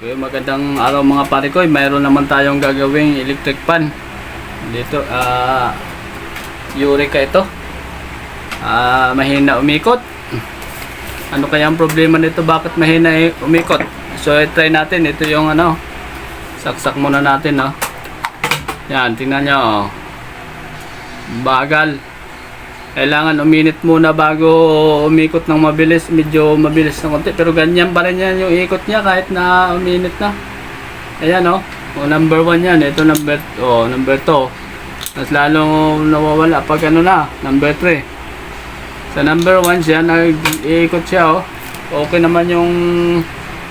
Okay, magandang araw mga pare ko. Mayroon naman tayong gagawing electric fan. Dito, ah, Eureka ito. Ah, mahina umikot. Ano kaya ang problema nito? Bakit mahina umikot? So, try natin. Ito yung ano, saksak muna natin, no? Yan, tingnan nyo, oh. Bagal. Kailangan uminit muna bago umikot ng mabilis. Medyo mabilis ng konti. Pero ganyan pa rin yan yung ikot niya kahit na uminit na. Ayan o. Oh. number 1 yan. Ito number oh, number 2. Mas lalong nawawala pag ano na. Number 3. Sa number 1 siya, nag-iikot siya oh. Okay naman yung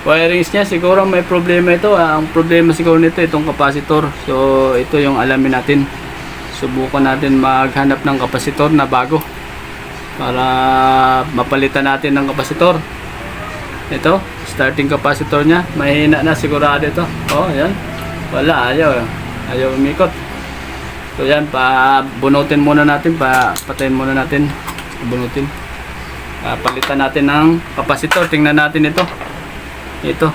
wirings niya. Siguro may problema ito. ah. Ang problema siguro nito itong capacitor. So ito yung alamin natin subukan natin maghanap ng kapasitor na bago para mapalitan natin ng kapasitor. Ito starting kapasitor nya mahina na sigurado ito. Oh yan wala ayaw. Ayaw umikot. So yan pa bunutin muna natin. Pa patayin muna natin. Bunutin. Palitan natin ng kapasitor. Tingnan natin ito. Ito.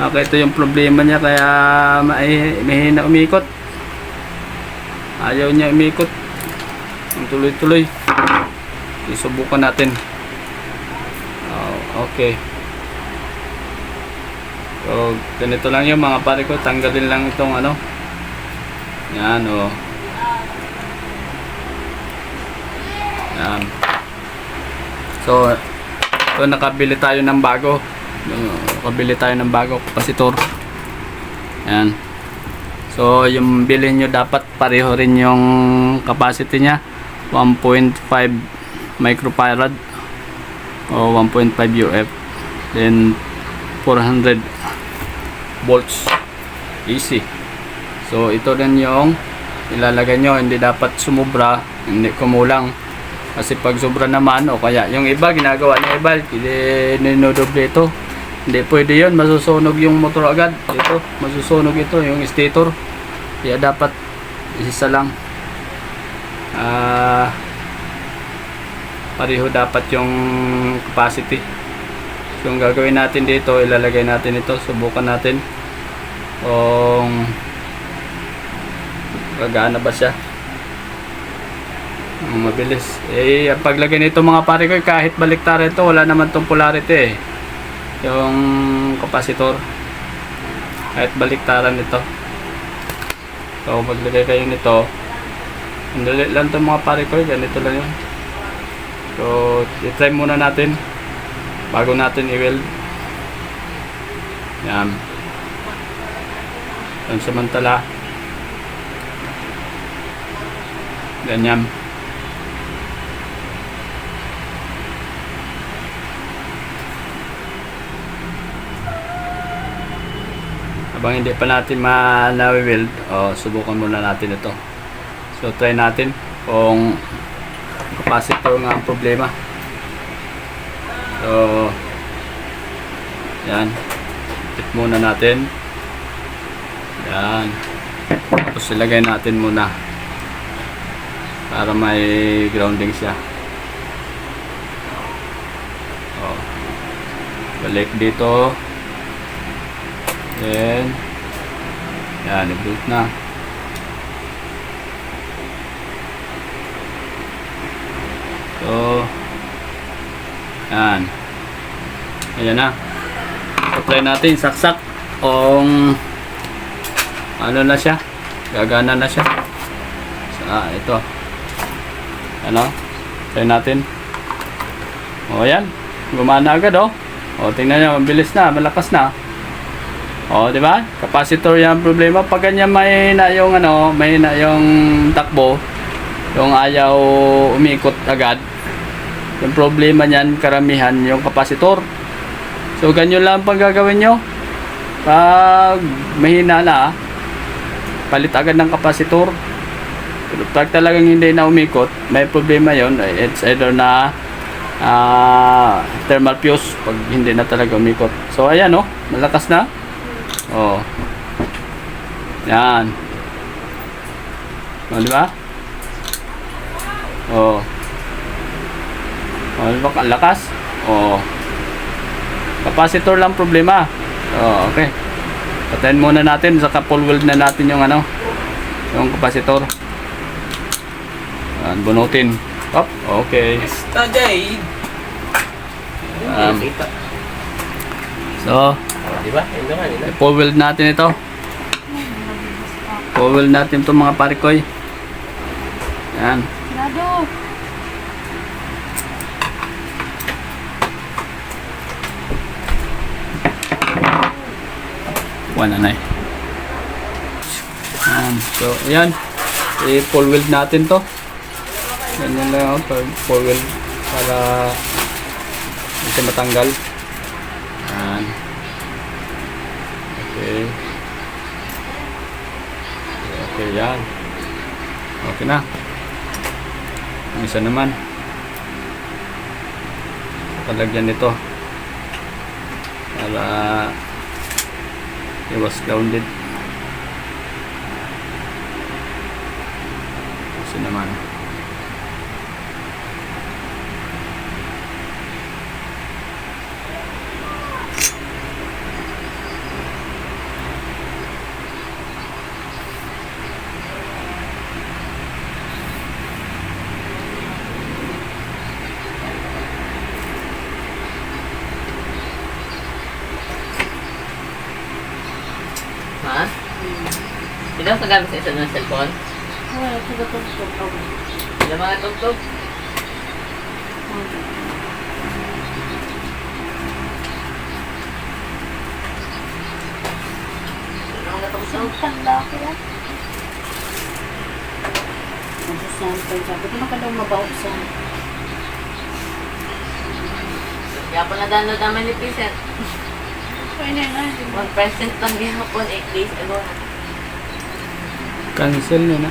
Okay ito yung problema niya. Kaya mahina umikot ayaw niya umikot. Ang tuloy-tuloy. Isubukan natin. Oh, okay. So ganito lang yung mga pare ko. Tanggalin lang itong ano. Yan o oh. yan. So so nakabili tayo ng bago. Nakabili tayo ng bago kapasitor. Yan So, yung bilhin nyo dapat pareho rin yung capacity niya. 1.5 microfarad o 1.5 UF. Then, 400 volts. Easy. So, ito rin yung ilalagay nyo. Hindi dapat sumubra, hindi kumulang. Kasi pag sobra naman, o kaya yung iba, ginagawa ng iba, ninodoble ito. Hindi pwede yun, masusunog yung motor agad. Ito, masusunog ito, yung stator. Kaya dapat isa lang. Ah, pareho dapat yung capacity. So, gagawin natin dito, ilalagay natin ito, subukan natin kung gagana ba siya. Mabilis. Eh, ang paglagay nito mga pare ko, kahit baliktaran ito, wala naman tong polarity eh yung kapasitor kahit baliktaran nito so maglagay kayo nito. Ang dali lang ito mga pare ko ganito lang yun. So i-try muna natin bago natin i-weld. Yan. Yan samantala ganyan habang hindi pa natin ma-weld o subukan muna natin ito. So try natin kung capacitor nga ang problema. So yan. Tip muna natin. Yan. Tapos ilagay natin muna para may grounding siya. O balik dito Then, yan, i-boot na. So, yan. Ayan na. Apply natin, saksak. Kung, ano na siya. Gagana na siya. Sa, ito. Ano? Try natin. O, yan. Gumana agad, oh. O, tingnan nyo, mabilis na, malakas na. Oh, di ba? Capacitor yan problema. Pag ganyan may na yung ano, may na yung takbo, yung ayaw umikot agad. Yung problema niyan, karamihan yung capacitor. So, ganyan lang pang gagawin nyo. Pag mahina na, palit agad ng capacitor. Pero pag talagang hindi na umikot, may problema yon It's either na ah, thermal fuse pag hindi na talaga umikot. So, ayan oh, malakas na. Oh. Yan. O, di ba? Oh. O, di ba? Ang lakas. Oh. Capacitor lang problema. Oh, okay. Patayin muna natin, saka full weld na natin yung ano, yung kapasitor. Yan, bunutin. Up, okay. Tagay. Um, so, Di ba? Yun naman, yun natin ito. Weld natin itong mga parikoy. Yan. Grado. One anay. Yan. So, yan. I-full weld natin to. Ganyan lang ako. Full weld para hindi matanggal. Yan. Okay. Okay, yan. Okay na. Ang isa naman. Palagyan nito. Para iwas grounded. Kasi naman. Ha? Hindi ako nagamit sa isa ng cellphone. Wala, tugatog-tog. Hindi mga tugtog. Ano nga itong Ang tanda ko yan. Nagsasampan sabi ko na ka daw mabausan. Kaya po na-download naman ni Vincent. Pwede na, di ba? 1% lang din mo po 8 days ago. Cancel nyo na.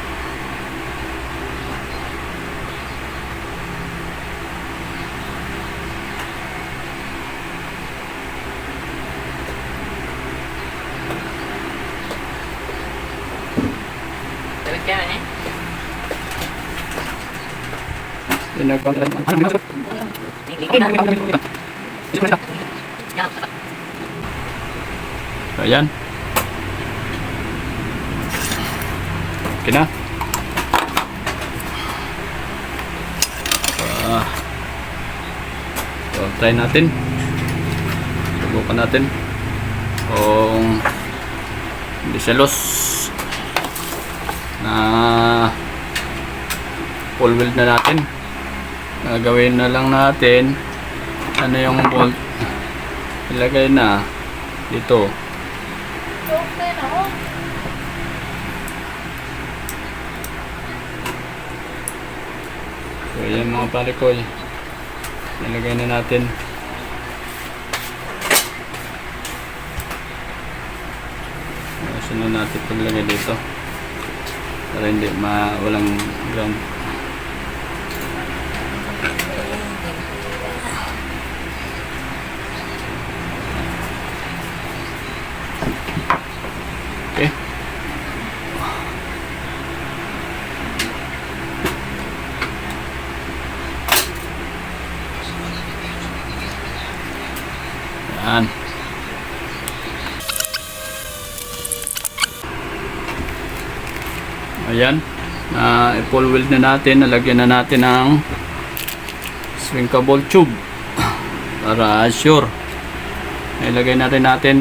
Sabi ka man eh. Pinag-contract. So, ayan. Okay na. Ah. So, try natin. Subukan natin. Kung loss na full weld na natin. Gagawin na lang natin ano yung bolt ilagay na dito Okay na, So, yan mga palikoy. Nilagay na natin. Sunod natin paglagay dito. Para hindi ma walang ground. Okay. Yan. Ayan. Na i-full weld na natin. Nalagyan na natin ng shrinkable tube. Para sure. Ilagay natin natin.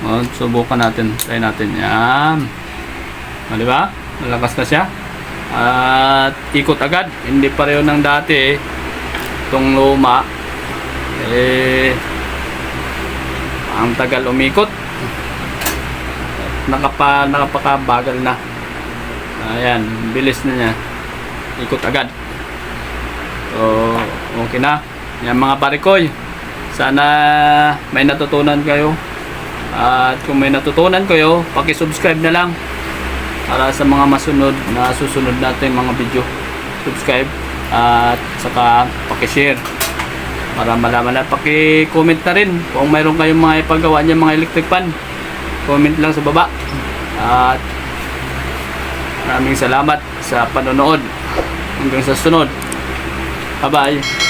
O, subukan natin. Try natin. Yan. O, di ba? Malakas na siya. At ikot agad. Hindi pareho ng dati. Itong luma. Eh, ang tagal umikot nakapa nakapakabagal na ayan bilis na niya. Ikot agad. So okay na. Yan mga parikoy sana may natutunan kayo. At kung may natutunan kayo paki-subscribe na lang para sa mga masunod na susunod natin mga video. Subscribe at saka paki-share para malaman na paki-comment na rin kung mayroon kayong mga ipagawa niya mga electric fan. Comment lang sa baba. At maraming salamat sa panonood. Hanggang sa sunod. Bye bye